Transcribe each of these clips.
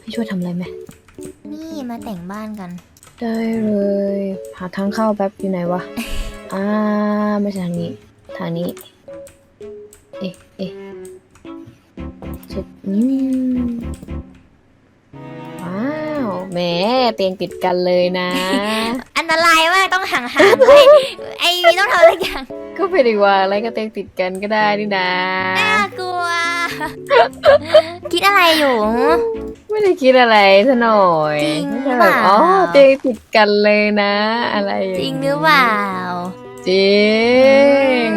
ให้ช่วยทำอะไรไหม นี่มาแต่งบ้านกัน ได้เลย หาทางเข้าแป๊บอยู่ไหนวะ อ่า ไม่ใช่ทางนี้ ทางนี้ เอ๊ะเอ๊ะชุบอืมว้าวแหมเตียงติดกันเลยนะ อันตรายมากต้องห่างๆไว้ไอ้ วีต้องทำอะไรอย่างก็ไม่ได้ว่าอะไรก็เตียงติดกันก็ได้นี่นะ น่ากลัว คิดอะไรอยู่ ไม่ได้คิดอะไรซะหน่อยจริงแค่แบบเปล่า อ๋อเตียงติดกันเลยนะ อะไรอย่างจริเงี้งยหรือเปล่าจริง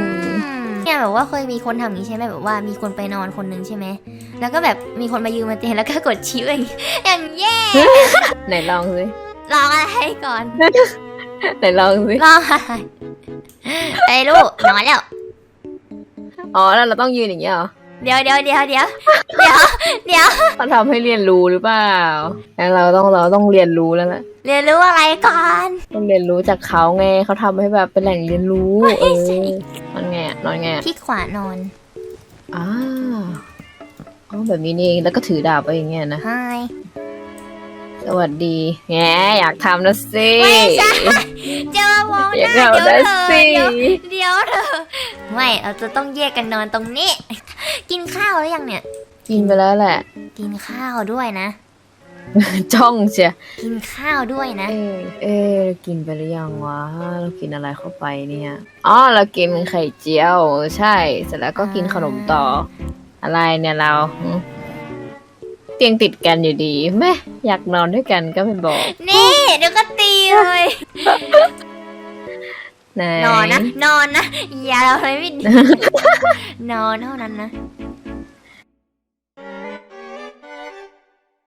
เนี่ยแบบว่าเคยมีคนทำอย่างนี้ใช่ไหมแบบว่ามีคนไปนอนคนนึงใช่ไหมแล้วก็แบบมีคนมายืมมาเตียงแล้วก็กดชิวอย่างงี้อย่างแย่ไหนลองสิลองอะไรก่อน ไหนลองสิ ลองอะไรไอ้ลูกนอนแล้ว อ๋อ แล้วเราต้องยืนอย่างเงี้ยเหรอเดี๋ยวเดี๋ยวเดี๋ยวเดี๋ยวเดี๋ยวเดี๋ยวเขาทำให้เรียนรู้หรือเปล่างั้นเราต้องเราต้องเรียนรู้แล้วล่ะ เรียนรู้อะไรก่อนต้องเรียนรู้จากเขาไงเขาทำให้แบบเป็นแหล่งเรียนรู้ เออนอนไงอะนอนไงอะพลิกขวานอนอ่าอ๋อแบบนี้นี่เองแล้วก็ถือดาบไปอย่างเงี้ยนะไฮ สวัสดีแงอยากทำนะสิ ไม่ใช่จะมามองหอยากน้าทำเดี๋ยวนะเธอสิเดี๋ยวเดี๋ยวเธอไม่เราจะต้องแยกกันนอนตรงนี้ กินข้าวหรือยังเนี่ย กินไปแล้วแหละ กินข้าวด้วยนะ จ้องเชียกินข้าวด้วยนะ เออเออกินไปหรือยังวะเรากินอะไรเข้าไปเนี่ยอ๋อเรากินไข่เจียว ใช่ เสร็จแล้วก็กินขนมต่อ อะไรเนี่ยเราหึ เตียงติดกันอยู่ดีแม่อยากนอนด้วยกันก็ไม่บอกนี่เดี๋ยวก็ตีเลยไหนนอนนะนอนนะอย่าเราเลยไม่ดีนอนเท่านั้นนะ